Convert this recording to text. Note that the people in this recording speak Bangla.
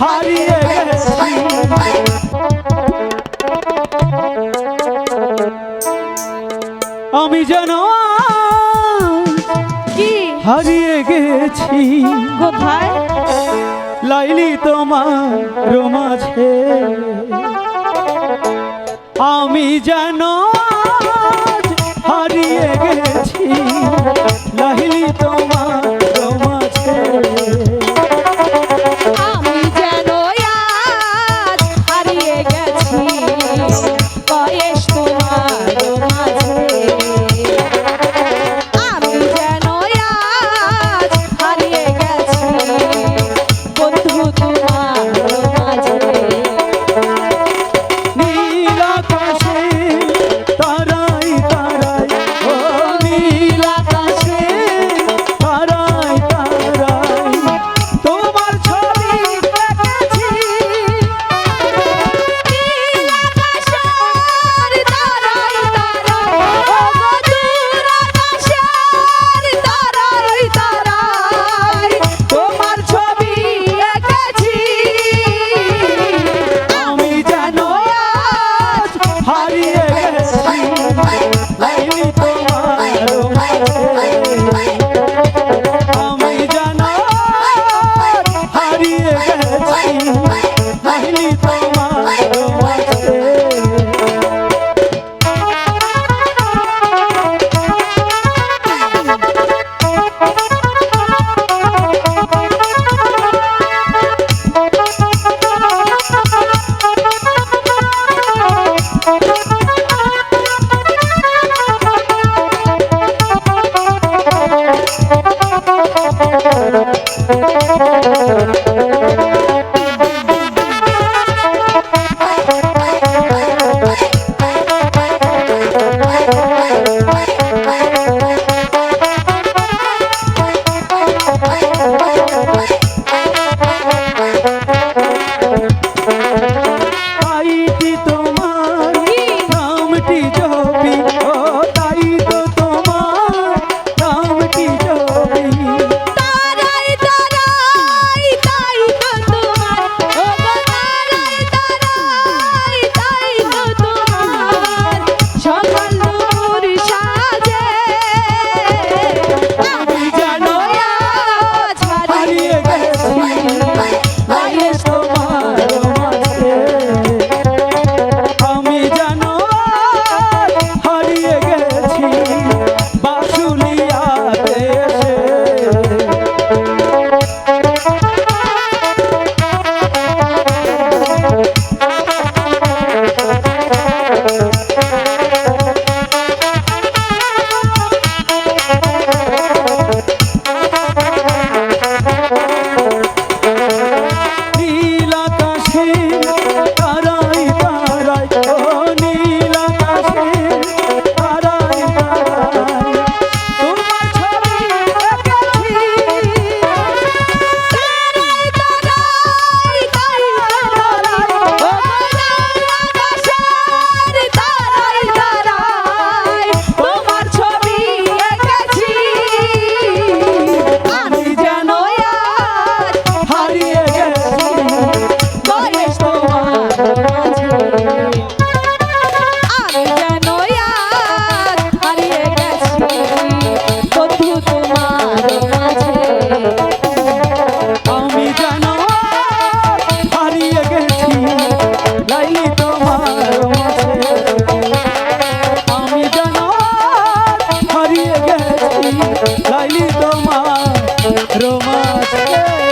হারিয়ে গেছি। আমি যেন কি? হারিয়ে গেছি। কোথায়? লাইলি তোমার মাঝে আমি জানো তোমাকে